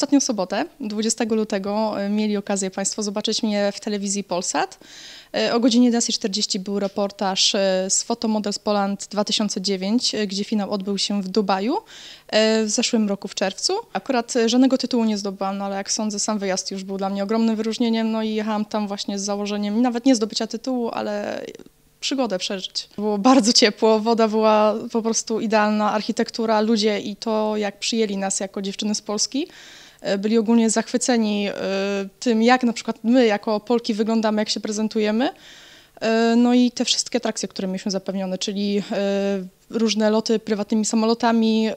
Ostatnią sobotę, 20 lutego, e, mieli okazję Państwo zobaczyć mnie w telewizji Polsat. E, O godzinie 11.40 był reportaż e, z Photomodels Poland 2009, e, gdzie finał odbył się w Dubaju w zeszłym roku w czerwcu. Akurat żadnego tytułu nie zdobyłam, no ale jak sądzę, sam wyjazd już był dla mnie ogromnym wyróżnieniem, no i jechałam tam właśnie z założeniem nawet nie zdobycia tytułu, ale przygodę przeżyć. Było bardzo ciepło, woda była po prostu idealna, architektura, ludzie i to, jak przyjęli nas jako dziewczyny z Polski. E, Byli ogólnie zachwyceni e, tym, jak na przykład my jako Polki wyglądamy, jak się prezentujemy. E, No i te wszystkie atrakcje, które mieliśmy zapewnione, czyli różne loty prywatnymi samolotami,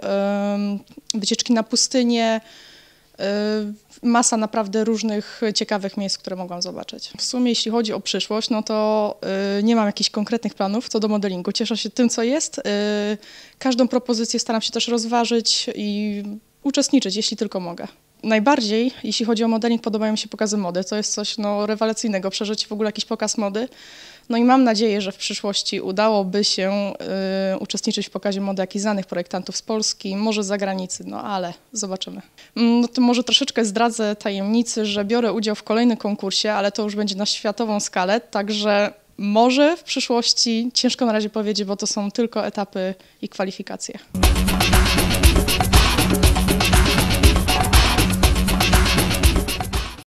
wycieczki na pustynię, masa naprawdę różnych ciekawych miejsc, które mogłam zobaczyć. W sumie jeśli chodzi o przyszłość, no to nie mam jakichś konkretnych planów co do modelingu. Cieszę się tym, co jest. Każdą propozycję staram się też rozważyć i uczestniczyć, jeśli tylko mogę. Najbardziej, jeśli chodzi o modeling, podobają mi się pokazy mody. To jest coś no, rewelacyjnego, przeżyć w ogóle jakiś pokaz mody. No i mam nadzieję, że w przyszłości udałoby się y, uczestniczyć w pokazie mody jakichś znanych projektantów z Polski, może z zagranicy, no ale zobaczymy. Mm, No to może troszeczkę zdradzę tajemnicy, że biorę udział w kolejnym konkursie, ale to już będzie na światową skalę, także może w przyszłości, ciężko na razie powiedzieć, bo to są tylko etapy i kwalifikacje.